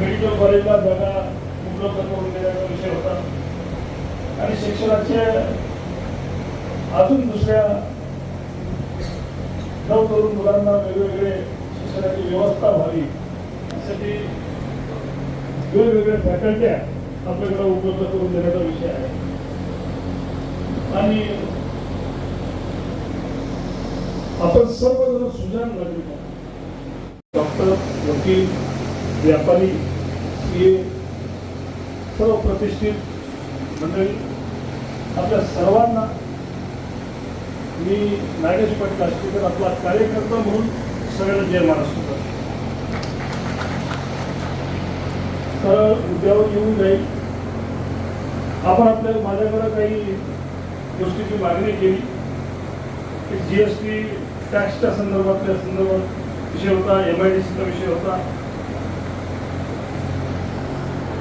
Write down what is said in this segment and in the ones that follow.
Medical कॉलेजला जागा उपलब्ध करून देण्याचा विषय होता. आणि शिक्षणाचे अजून दुसऱ्या नवतरुण मुलांना वेगवेगळे शिक्षणाची व्यवस्था व्हावी यासाठी वेगवेगळ्या फॅकल्ट्या आपल्याकडे उपलब्ध करून देण्याचा विषय आहे. आणि आपण सर्वजण सुजाण नागरिक डॉक्टर वकील व्यापारी सीए सर्व प्रतिष्ठित मंडळी आपल्या सर्वांना मी नागेश पाटील आष्टीकर आपला कार्यकर्ता म्हणून सगळ्यांना जय महाराष्ट्र करतो. तर उद्यावर येऊन जाईल. आपण आपल्याला माझ्याकडं काही गोष्टीची मागणी केली. की जी एस टी टॅक्सच्या संदर्भातल्या संदर्भात विषय होता एम आय डी सीचा विषय होता.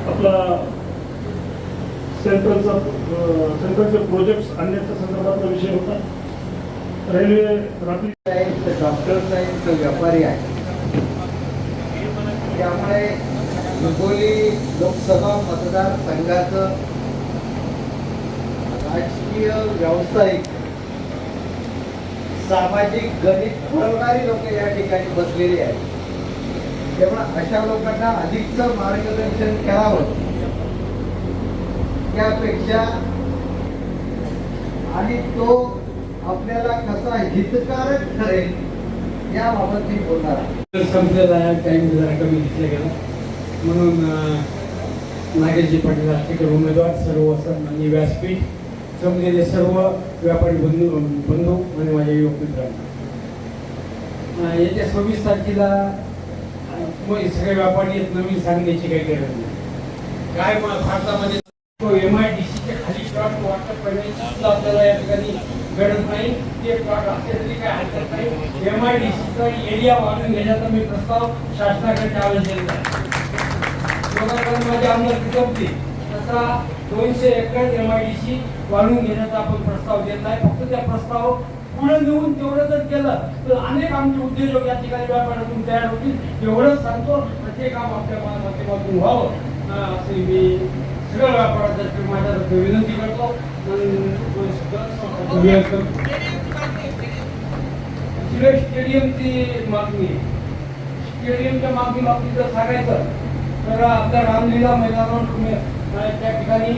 आपला सेंट्रलचा सेंट्रलचे प्रोजेक्ट आणण्याच्या संदर्भातला विषय होता. रेल्वे रात्री आहेत डॉक्टर्स आहेत तर व्यापारी आहेत त्यामुळे हिंगोली लोकसभा मतदारसंघाचं राजकीय व्यावसायिक सामाजिक गणित ठरवणारी लोक या ठिकाणी बसलेली आहेत. तेव्हा अशा लोकांना अधिकचं मार्गदर्शन करावं. त्यापेक्षा आणि तो आपल्याला कसा हितकारक ठरेल याबाबत मी बोलणार आहे. संपलेला टाइम जरा कमी घेतला गेला. म्हणून नागेशजी पाटील आष्टीकर उमेदवार सर्व सन्मान्य व्यासपीठ जमलेले सर्व व्यापारी बंधू बंधू आणि माझ्या युवक मित्रांना. येत्या सव्वीस तारखेला सगळे व्यापारी आहेत नवीन सांगण्याची काही गरज नाही. काय भारतामध्ये एम आय डी सीच्या खाली प्लॉट वाटप करण्याची सुद्धा आपल्याला या ठिकाणी गरज नाही. ते प्लॉट असले तरी काय हरकत नाही. एम आय डी सीचा एरिया वाढून घेण्याचा मी प्रस्ताव शासनाकडे त्यावेळेस दिलेला आहे. दोघांकडे माझे आमदार होते तसा दोनशे acre M I D C वाढून घेण्याचा आपण प्रस्ताव देत आहे फक्त त्या प्रस्ताव पुढे नेऊन तेवढं जर केलं तर अनेक आमचे उद्योजक या ठिकाणी व्यापारातून तयार होतील. एवढंच सांगतो ते काम आपल्या माध्यमातून व्हावं. असे मी सगळ्या व्यापारातर्फे माझ्यातर्फे विनंती करतो. स्टेडियमची मागणी. स्टेडियमच्या मागणी बाबतीत जर सांगायचं तर आपल्या रामलीला मैदानावर त्या ठिकाणी